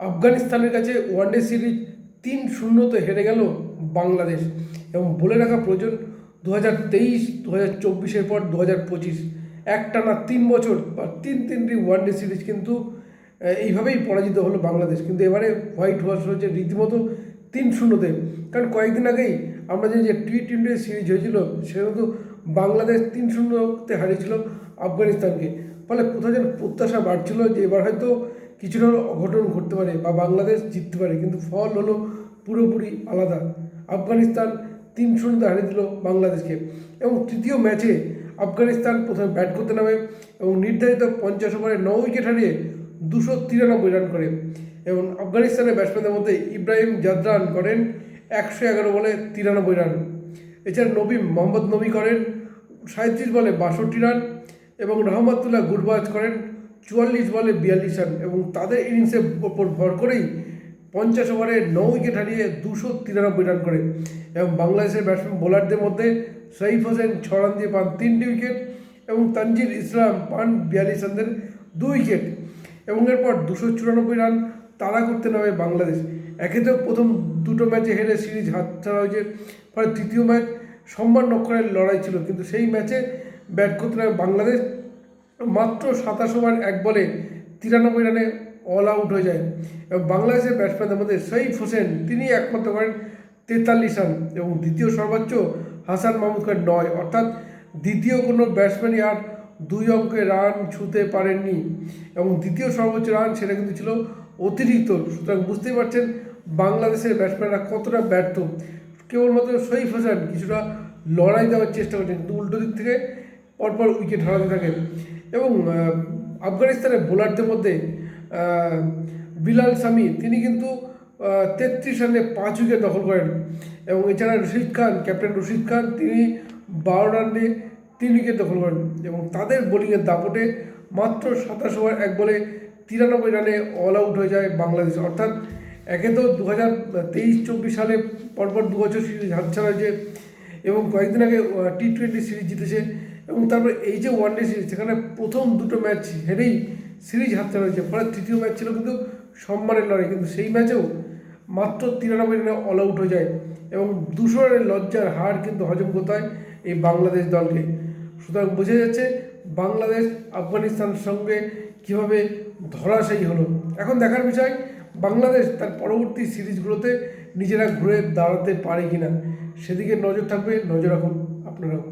আফগানিস্তানের কাছে one day series তিন শূন্যতে হেরে গেল বাংলাদেশ এবং বলে রাখা প্রয়োজন দু হাজার তেইশ দু হাজার চব্বিশের পর দু হাজার পঁচিশ। একটানা তিন বছর বা তিন তিনটি ওয়ানডে সিরিজ কিন্তু এইভাবেই পরাজিত হলো বাংলাদেশ। কিন্তু এবারে হোয়াইট ওয়াশ হয়েছে রীতিমতো তিন শূন্যতে। কারণ কয়েকদিন আগেই আমরা যে যে টি টোয়েন্টি সিরিজ হয়েছিল সেটা কিন্তু বাংলাদেশ তিন শূন্যতে হারিয়েছিল আফগানিস্তানকে। ফলে কোথাও যেন প্রত্যাশা বাড়ছিল যে এবার হয়তো কিছুটা অঘটন ঘটতে পারে বা বাংলাদেশ জিততে পারে, কিন্তু ফল হলো পুরোপুরি আলাদা। আফগানিস্তান তিন শূন্যতে হারিয়ে দিল বাংলাদেশকে। এবং তৃতীয় ম্যাচে আফগানিস্তান প্রথমে ব্যাট করতে নামে এবং নির্ধারিত পঞ্চাশ ওভারে ন উইকেট হারিয়ে দুশো তিরানব্বই রান করে। এবং আফগানিস্তানের ব্যাটসম্যানদের মধ্যে ইব্রাহিম জাদরান করেন একশো এগারো বলে তিরানব্বই রান। এছাড়া নবী মোহাম্মদ নবী করেন সাঁত্রিশ বলে বাষট্টি রান এবং রহমতুল্লাহ গুরবাজ করেন চুয়াল্লিশ বলে বিয়াল্লিশ রান এবং তাদের ইনিংসের ওপর ভর করেই পঞ্চাশ ওভারে ন উইকেট হারিয়ে দুশো তিরানব্বই রান করে। এবং বাংলাদেশের ব্যাটসম্যান বোলারদের মধ্যে সঈফ হোসেন ছ রান দিয়ে পান তিনটি উইকেট এবং তানজির ইসলাম পান বিয়াল্লিশ রানদের দুই উইকেট। এবং এরপর দুশো চুরানব্বই রান তাড়া করতে নামে বাংলাদেশ। একে তো প্রথম দুটো ম্যাচে হেরে সিরিজ হাতছাড়া হয়েছে, ফলে তৃতীয় ম্যাচ সম্মান নক্ষরের লড়াই ছিল, কিন্তু সেই ম্যাচে ব্যাট করতে নামে বাংলাদেশ। মাত্র সাতাশ ওভার, এক বলে তিরানব্বই রানে অল আউট হয়ে যায়। এবং বাংলাদেশের ব্যাটসম্যানদের মধ্যে সঈফ হোসেন তিনি একমাত্র করেন তেতাল্লিশ রান। এবং দ্বিতীয় সর্বোচ্চ হাসান মাহমুদ নয়। অর্থাৎ দ্বিতীয় কোনো ব্যাটসম্যানই আর দুই অঙ্কের রান ছুঁতে পারেননি। এবং দ্বিতীয় সর্বোচ্চ রান সেটা কিন্তু ছিল অতিরিক্ত। সুতরাং বুঝতেই পারছেন বাংলাদেশের ব্যাটসম্যানরা কতটা ব্যর্থ। কেবলমাত্র সঈফ হোসেন কিছুটা লড়াই দেওয়ার চেষ্টা করছেন। কিন্তু উল্টো দিক থেকে পরপর উইকেট হারাতে থাকেন। এবং আফগানিস্তানের বোলারদের মধ্যে বিলাল সামি, তিনি কিন্তু তেত্রিশ রানে পাঁচ উইকেট দখল করেন। এবং এছাড়া রশিদ খান, ক্যাপ্টেন রশিদ খান, তিনি বারো রানে তিন উইকেট দখল করেন। এবং তাদের বোলিংয়ের দাপটে মাত্র সাতাশ ওভার এক বলে তিরানব্বই রানে অল আউট হয়ে যায় বাংলাদেশ। অর্থাৎ একে তো দু হাজার তেইশ চব্বিশ সালে পরপর দু বছর সিরিজ হাতছাড়া হয়েছে এবং কয়েকদিন আগে টি টোয়েন্টি সিরিজ জিতেছে। এবং তারপরে এই যে ওয়ানডে সিরিজ সেখানে প্রথম দুটো ম্যাচ হেরেই সিরিজ হাতছাড়া হয়েছে ফলে তৃতীয় ম্যাচ ছিল কিন্তু সম্মানের লড়াই, কিন্তু সেই ম্যাচেও মাত্র তিরানব্বই রানে অল আউট হয়ে যায় এবং দুশো রানের লজ্জার হার কিন্তু হজম করতে হয় এই বাংলাদেশ দলকে। সুতরাং বোঝা যাচ্ছে বাংলাদেশ আফগানিস্তানের সঙ্গে কীভাবে ধরাশায়ী হলো। এখন দেখার বিষয়, বাংলাদেশ তার পরবর্তী সিরিজগুলোতে নিজেরা ঘুরে দাঁড়াতে পারে কিনা, সেদিকে নজর থাকবে, নজর রাখুন আপনারাও।